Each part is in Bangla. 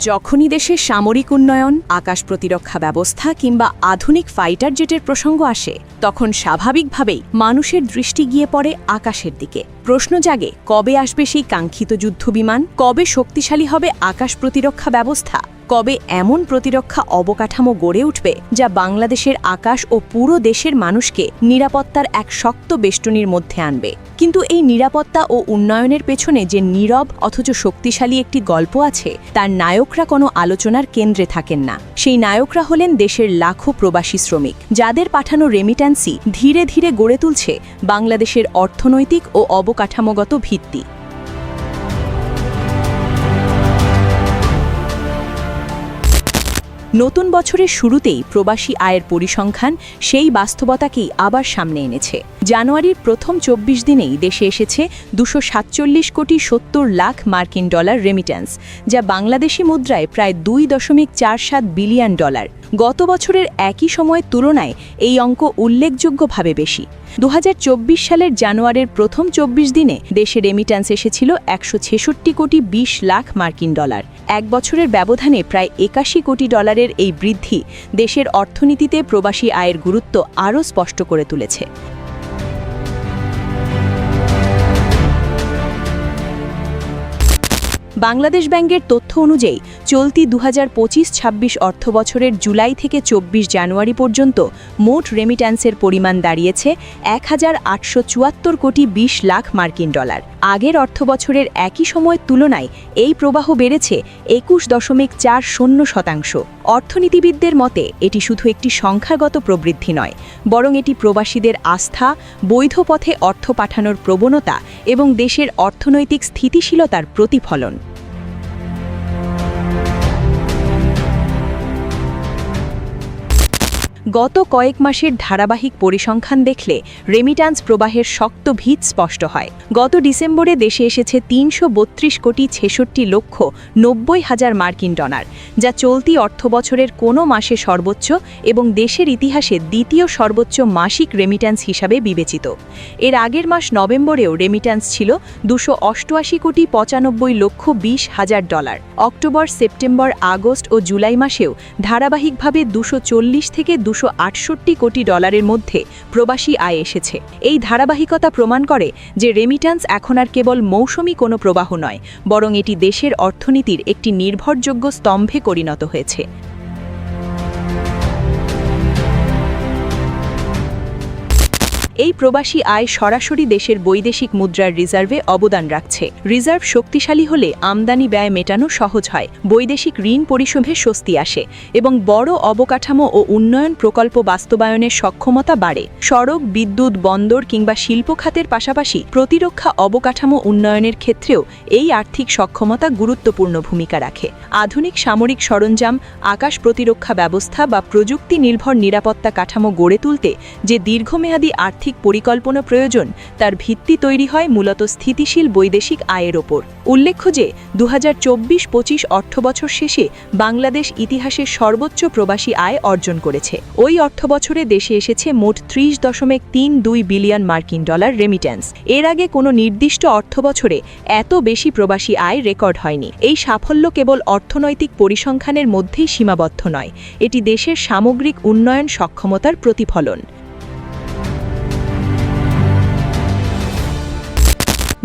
যখনই দেশে সামরিক উন্নয়ন, আকাশ প্রতিরক্ষা ব্যবস্থা কিংবা আধুনিক ফাইটার জেটের প্রসঙ্গ আসে, তখন স্বাভাবিকভাবেই মানুষের দৃষ্টি গিয়ে পড়ে আকাশের দিকে। প্রশ্ন জাগে, কবে আসবে সেই কাঙ্ক্ষিত যুদ্ধবিমান? কবে শক্তিশালী হবে আকাশ প্রতিরক্ষা ব্যবস্থা? কবে এমন প্রতিরক্ষা অবকাঠামো গড়ে উঠবে যা বাংলাদেশের আকাশ ও পুরো দেশের মানুষকে নিরাপত্তার এক শক্ত বেষ্টনীর মধ্যে আনবে? কিন্তু এই নিরাপত্তা ও উন্নয়নের পেছনে যে নীরব অথচ শক্তিশালী একটি গল্প আছে, তার নায়করা কোনো আলোচনার কেন্দ্রে থাকেন না। সেই নায়করা হলেন দেশের লাখো প্রবাসী শ্রমিক, যাদের পাঠানো রেমিট্যান্সি ধীরে ধীরে গড়ে তুলছে বাংলাদেশের অর্থনৈতিক ও অবকাঠামোগত ভিত্তি। নতুন বছরের শুরুতেই প্রবাসী আয়ের পরিসংখ্যান সেই বাস্তবতাকেই আবার সামনে এনেছে। জানুয়ারির প্রথম চব্বিশ দিনেই দেশে এসেছে দুশো সাতচল্লিশ কোটি সত্তর লাখ মার্কিন ডলার রেমিট্যান্স যা বাংলাদেশি মুদ্রায় প্রায় দুই দশমিক চার সাত বিলিয়ন ডলার। গত বছরের একই সময়ের তুলনায় এই অঙ্ক উল্লেখযোগ্যভাবে বেশি। দু হাজার চব্বিশ সালের জানুয়ারির প্রথম চব্বিশ দিনে দেশে রেমিট্যান্স এসেছিল একশো ছেষট্টি কোটি ২০ লাখ মার্কিন ডলার। এক বছরের ব্যবধানে প্রায় একাশি কোটি ডলারের এই বৃদ্ধি দেশের অর্থনীতিতে প্রবাসী আয়ের গুরুত্ব আরও স্পষ্ট করে তুলেছে। বাংলাদেশ ব্যাংকের তথ্য অনুযায়ী চলতি দু হাজার পঁচিশ ছাব্বিশ অর্থবছরের জুলাই থেকে চব্বিশ জানুয়ারি পর্যন্ত মোট রেমিট্যান্সের পরিমাণ দাঁড়িয়েছে এক হাজার আটশো চুয়াত্তর কোটি বিশ লাখ মার্কিন ডলার। আগের অর্থবছরের একই সময়ের তুলনায় এই প্রবাহ বেড়েছে একুশ দশমিক চার শূন্য শতাংশ। অর্থনীতিবিদদের মতে, এটি শুধু একটি সংখ্যাগত প্রবৃদ্ধি নয়, বরং এটি প্রবাসীদের আস্থা, বৈধ পথে অর্থ পাঠানোর প্রবণতা এবং দেশের অর্থনৈতিক স্থিতিশীলতার প্রতিফলন। গত কয়েক মাসের ধারাবাহিক পরিসংখ্যান দেখলে রেমিট্যান্স প্রবাহের শক্ত ভিত স্পষ্ট হয়। গত ডিসেম্বরে দেশে এসেছে তিনশো বত্রিশ কোটি ছেষট্টি লক্ষ নব্বই হাজার মার্কিন ডলার, যা চলতি অর্থবছরের কোনো মাসে সর্বোচ্চ এবং দেশের ইতিহাসে দ্বিতীয় সর্বোচ্চ মাসিক রেমিট্যান্স হিসাবে বিবেচিত। এর আগের মাস নভেম্বরেও রেমিট্যান্স ছিল দুশো অষ্টআশি কোটি পঁচানব্বই লক্ষ বিশ হাজার ডলার। অক্টোবর, সেপ্টেম্বর, আগস্ট ও জুলাই মাসেও ধারাবাহিকভাবে দুশো থেকে দুশো কোটি ডলারের মধ্যে প্রবাসী আয় এসেছে। এই ধারাবাহিকতা প্রমাণ করে যে রেমিট্যান্স এখন আর কেবল মৌসুমি কোনো প্রবাহ নয়, বরং এটি দেশের অর্থনীতির একটি নির্ভরযোগ্য স্তম্ভে পরিণত হয়েছে। এই প্রবাসী আয় সরাসরি দেশের বৈদেশিক মুদ্রার রিজার্ভে অবদান রাখছে। রিজার্ভ শক্তিশালী হলে আমদানি ব্যয় মেটানো সহজ হয়। বৈদেশিক ঋণ পরিশোধে স্বস্তি আসে এবং বড় অবকাঠামো ও উন্নয়ন প্রকল্প বাস্তবায়নের সক্ষমতা বাড়ে। সড়ক, বিদ্যুৎ, বন্দর কিংবা শিল্প খাতের পাশাপাশি প্রতিরক্ষা অবকাঠামো উন্নয়নের ক্ষেত্রেও এই আর্থিক সক্ষমতা গুরুত্বপূর্ণ ভূমিকা রাখে। আধুনিক সামরিক সরঞ্জাম, আকাশ প্রতিরক্ষা ব্যবস্থা বা প্রযুক্তি নির্ভর নিরাপত্তা কাঠামো গড়ে তুলতে যে দীর্ঘমেয়াদী আর্থিক আর্থিক পরিকল্পনা প্রয়োজন, তার ভিত্তি তৈরি হয় মূলত স্থিতিশীল বৈদেশিক আয়ের ওপর। উল্লেখ্য যে দু হাজার চব্বিশ পঁচিশ অর্থবছর শেষে বাংলাদেশ ইতিহাসের সর্বোচ্চ প্রবাসী আয় অর্জন করেছে। ওই অর্থবছরে দেশে এসেছে মোট ত্রিশ দশমিক তিন দুই বিলিয়ন মার্কিন ডলার রেমিট্যান্স এর আগে কোনো নির্দিষ্ট অর্থবছরে এত বেশি প্রবাসী আয় রেকর্ড হয়নি। এই সাফল্য কেবল অর্থনৈতিক পরিসংখ্যানের মধ্যেই সীমাবদ্ধ নয়, এটি দেশের সামগ্রিক উন্নয়ন সক্ষমতার প্রতিফলন।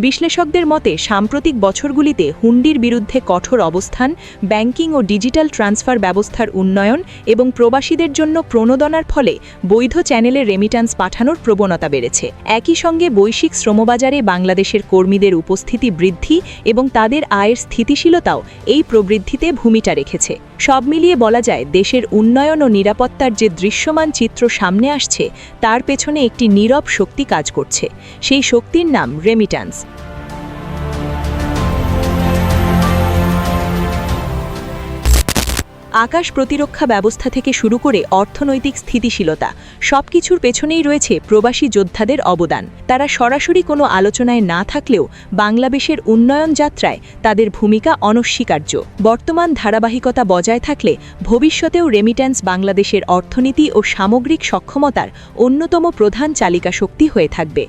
বিশ্লেষকদের মতে, সাম্প্রতিক বছরগুলিতে হুন্ডির বিরুদ্ধে কঠোর অবস্থান, ব্যাংকিং ও ডিজিটাল ট্রান্সফার ব্যবস্থার উন্নয়ন এবং প্রবাসীদের জন্য প্রণোদনার ফলে বৈধ চ্যানেলে রেমিট্যান্স পাঠানোর প্রবণতা বেড়েছে। একই সঙ্গে বৈশ্বিক শ্রমবাজারে বাংলাদেশের কর্মীদের উপস্থিতি বৃদ্ধি এবং তাদের আয়ের স্থিতিশীলতাও এই প্রবৃদ্ধিতে ভূমিকা রেখেছে। সব মিলিয়ে বলা যায়, দেশের উন্নয়ন ও নিরাপত্তার যে দৃশ্যমান চিত্র সামনে আসছে, তার পেছনে একটি নীরব শক্তি কাজ করছে। সেই শক্তির নাম রেমিট্যান্স আকাশ প্রতিরক্ষা ব্যবস্থা থেকে শুরু করে অর্থনৈতিক স্থিতিশীলতা, সবকিছুর পেছনেই রয়েছে প্রবাসী যোদ্ধাদের অবদান। তারা সরাসরি কোনো আলোচনায় না থাকলেও বাংলাদেশের উন্নয়ন যাত্রায় তাদের ভূমিকা অনস্বীকার্য। বর্তমান ধারাবাহিকতা বজায় থাকলে ভবিষ্যতেও রেমিট্যান্স বাংলাদেশের অর্থনীতি ও সামগ্রিক সক্ষমতার অন্যতম প্রধান চালিকা শক্তি হয়ে থাকবে।